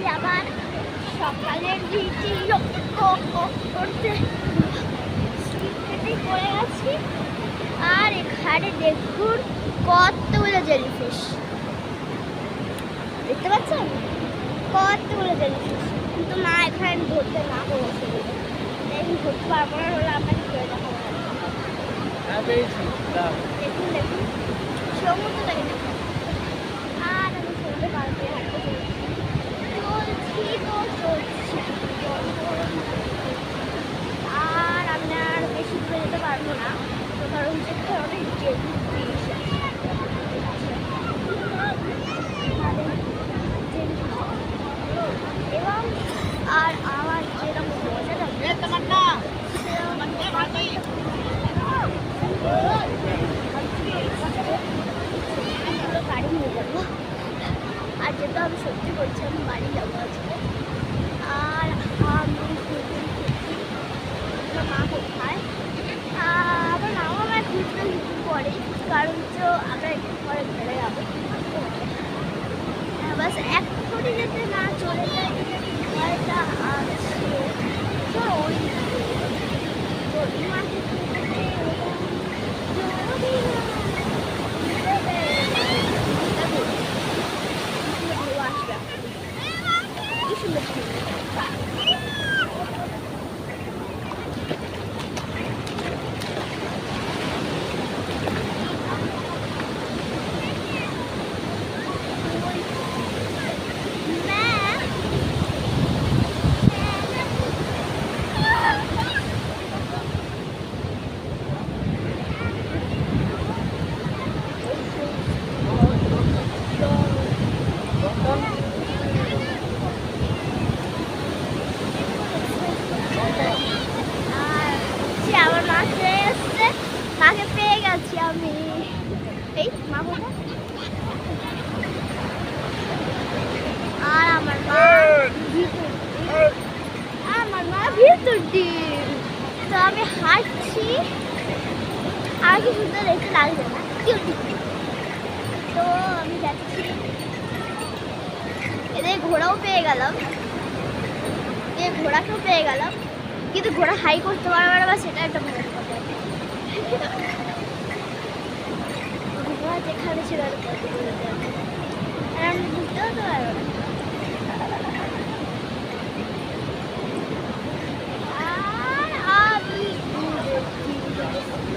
আসছি আবার সকালের ডিউটি করতে পড়ে গেছি। আর এখানে দেখুন কতগুলো জেলিফিশ দেখতে পাচ্ছেন? কতগুলো জেলিফিশ কিন্তু না এখানে ধরতে না বলেছে দেখুন ধরতে পারব না হলে আপনাকে ধরে দেখাবো দেখুন দেখুন। সমুদ্র দেখে দেখুন। আর আমি সমুদ্রে করে হাঁটতে আর আমি আর বেশি দূরে যেতে পারব না। তো কারণ যেতে অনেক জেলি ফিশ এবং আর আমার যেরকম মজা লাগবে বাড়ি নিয়ে যাব আর যেহেতু আমি সত্যি বলছি আমি বাড়ি যাব আজকে আর আমি খুঁজছি আমার মা কোথায় আহ, আমার মাও আমার খুঁজতে একটু পরে কারণ তো আমরা একটু পরে ঘরে যাব হ্যাঁ, বাস এক্ষুনি যেতে না চলে যায় ঘরটা আছে তো ওই তো সুন্দর সুন্দর আর সে আমার মা চলে এসছে মাকে পেয়ে গেছি আমি এই মা কোথায়? আর আমার মা ভিতর আমার মা ভিতর ডিম তো আমি হাঁটছি আর কি সুন্দর দেখতে লাগছে না তো আমি যাচ্ছি। এদের ঘোড়াও পেয়ে গেলাম। এ ঘোড়াকেও পেয়ে গেলাম। কিন্তু ঘোড়া হাই করতে পারবে না বা সেটা একটা কথা ঘোড়া যেখানে ছিল আর আমি বুঝতেও তো পারব না আর আমি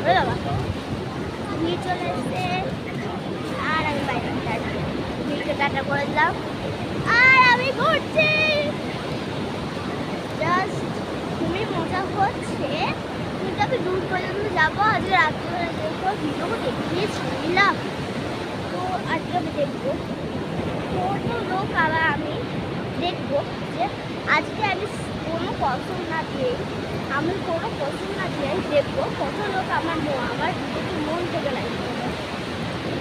ওরে বাবা ভিড় চলে এসছে আর আমি বাইরে টাটা ভিড়কে টাটা করে দিলাম আর আমি ঘুরছি জাস্ট খুবই মজা হচ্ছে কিন্তু আমি দূর পর্যন্ত যাব আজকে রাত্রিবেলা দেখব ভিডিও দেখিয়েছিলাম তো আজকে আমি দেখব কোনো লোক আবার আমি দেখব যে আজকে আমি কোনো কসম না দিয়ে আমি কোনো কসম না দিয়ে দেখব কত লোক আমার মো- আমার ভিডিওতে মন থেকে লাইক করবে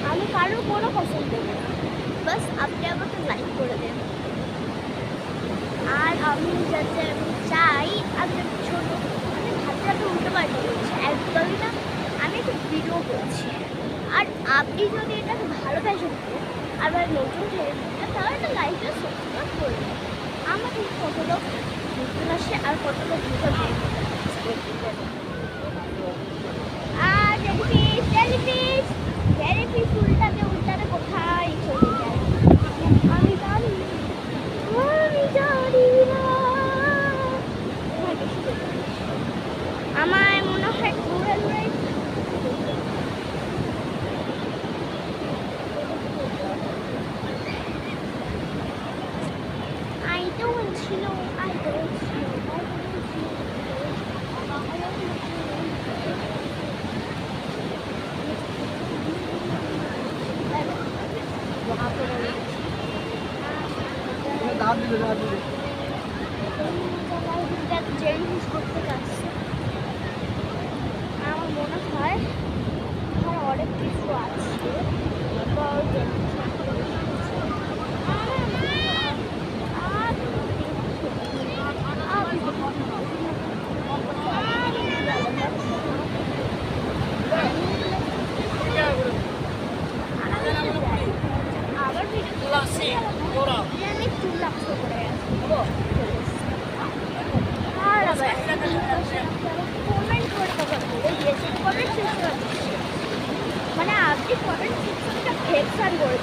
আমি কারোর কোনো কসম দেবো না। বাস, আপনি আমাকে লাইক করে দেন। আর আমি যাতে আমি চাই, আমি ছোট মানে হাতে হাতে উল্টো পাল্টা করছি একদমই না। আমি একটা ভিডিও করছি। আর আপনি যদি এটাকে ভালোবাসেন আবার নতুন তাহলে লাইফে সাবস্ক্রাইব করবেন আমাকে কত লোক আর কত লোক ভিডিও আর জেলিফিশ জেলিফিশ জেলিফিশ উল্টাতে উল্টাতে কোথায় চলে যায় আমি জানি আমি জানি না আমার মনে হয় ঘুরে ঘুরে I don't know, I don't know, I দাম দিবে দাম দিবে জেলিফিশ করতে যাচ্ছে আমার মনে হয় এখানে অনেক কিছু আছে।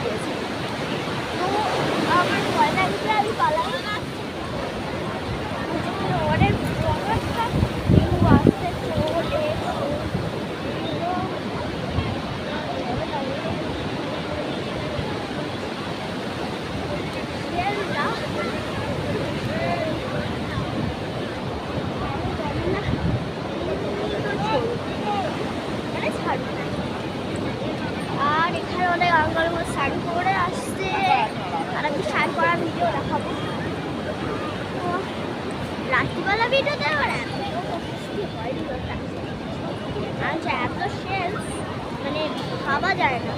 গেছে তো আমার ভয় লাগছে আমি শাড়ি পরে আসছে। আর আমি শাড়ি পরার ভিডিও দেখাবো। রাত্রিবেলা ভিডিও দেবো আর এত শেষ আচ্ছা, মানে ভাবা যায় না।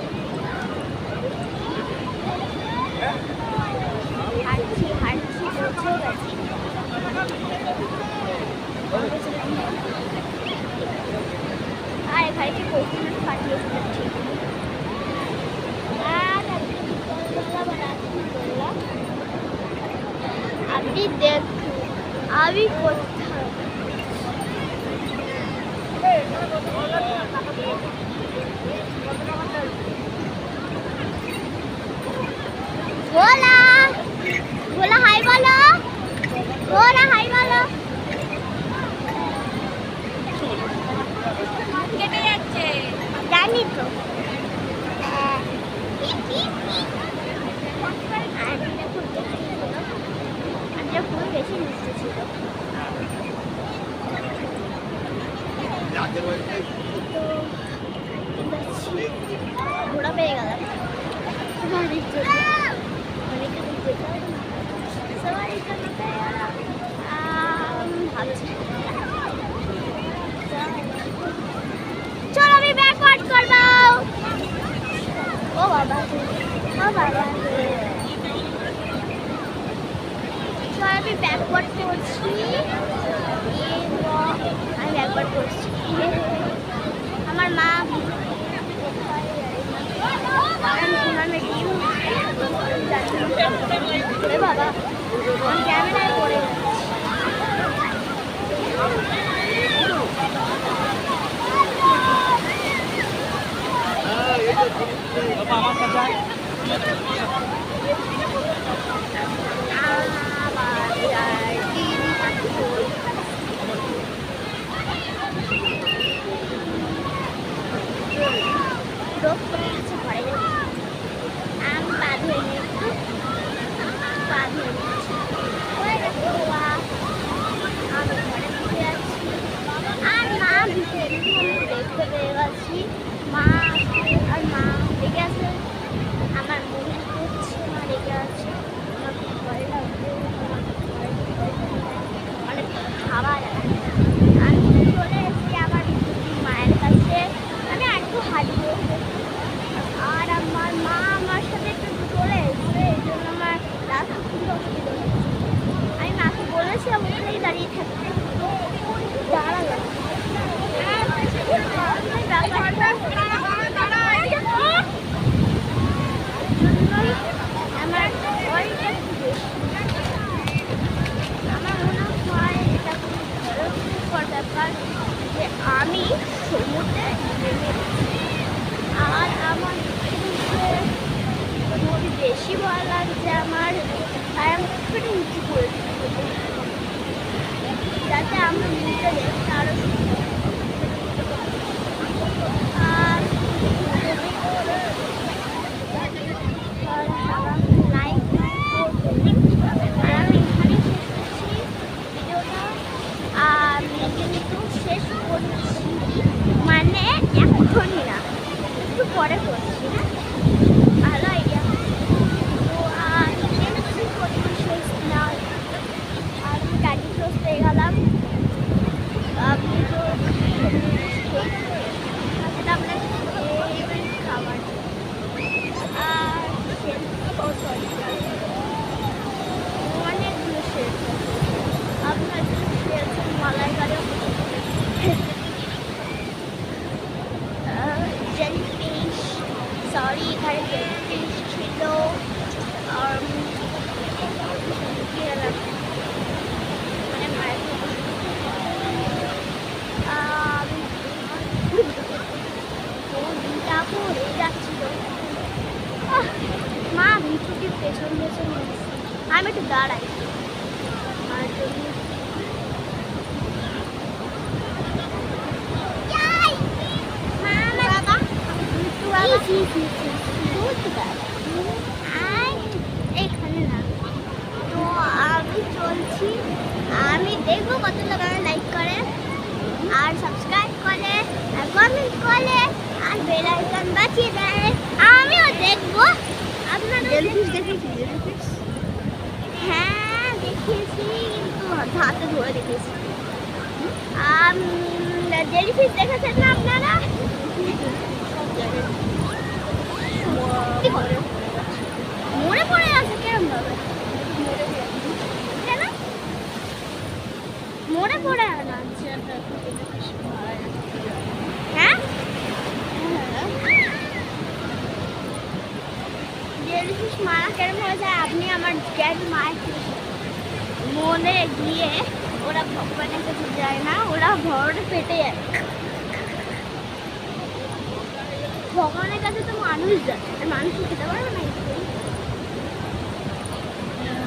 যদি দেখো আমি কোথাও বল ほら、目が。अरे बाबा हम कैमरा बोल रहे हैं Bapak masak. যে আমি সমুদ্রে আর আমার নদী বেশি ভয় লাগছে আমার। তাই আমি একটু উঁচু করে যাতে আমরা নদীটা দেখতে আরও আর আমি একটু দাঁড়াই আর জন্য যাই। মা, আমার- বিট্টু বাবা। বুঝতে পারছি। আয়, এখানে না তো আমি চলছি আমি দেখব কত লোক আমার লাইক করে আর সাবস্ক্রাইব করে আর কমেন্ট করে আর বেল আইকন বাজিয়ে দেয় আমিও দেখব আপনারা জেলিফিশ দেখেছি জেলিফিশ হ্যাঁ দেখিয়েছি কিন্তু দেখেছি জেলিফিশ দেখেছেন না আপনারা? মরে পড়ে আছে কেরম ভাবে মরে পড়ে হ্যাঁ? জেলিফিশ মারা কেরম হয়ে যায়? আপনি আমার গ্যাস মায়ের মনে গিয়ে ওরা ভগবানের কাছে যায় না, ওরা ভরণে পেটে যায়। ভগবানের কাছে তো মানুষ যায় মানুষ খেতে পারবে না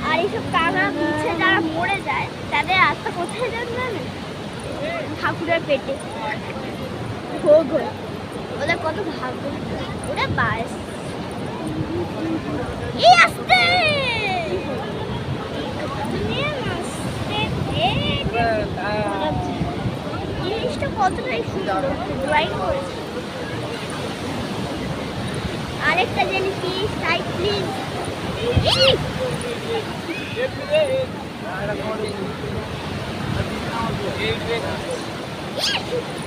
আর এইসব কাকা পিছে যারা মরে যায়, তাদের আত্মা কোথায় যায় জানেন ঠাকুরের পেটে। ভোগ হয়ে। ওদের কত ভাগ্য। ওরা বাস এই আসতে জিনিসটা কতটাই সুন্দর ড্রয়িং করেছে। আরেকটা জেলিফিশ সাইড প্লিজ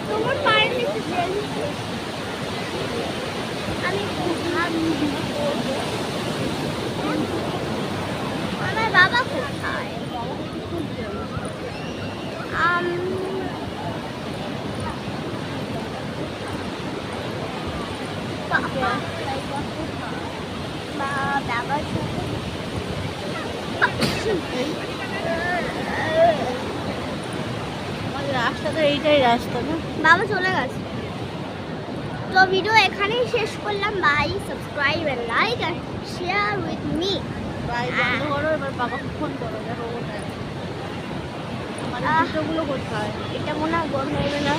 তোমার পায়ের নিচে জেলিফিশ আমি খুব আমার বাবা আম, বাবা বা বাবার আমাদের রাস্তা তো এইটাই রাস্তা না? বাবা চলে গেছে। তো ভিডিও এখানেই শেষ করলাম। Bye subscribe and like and share with me bye বন্ধ করো এবার বাবাকে ফোন করো দেখো কোথায় আমাদের করতে হয়। এটা মনে হয় বন্ধ হবে না।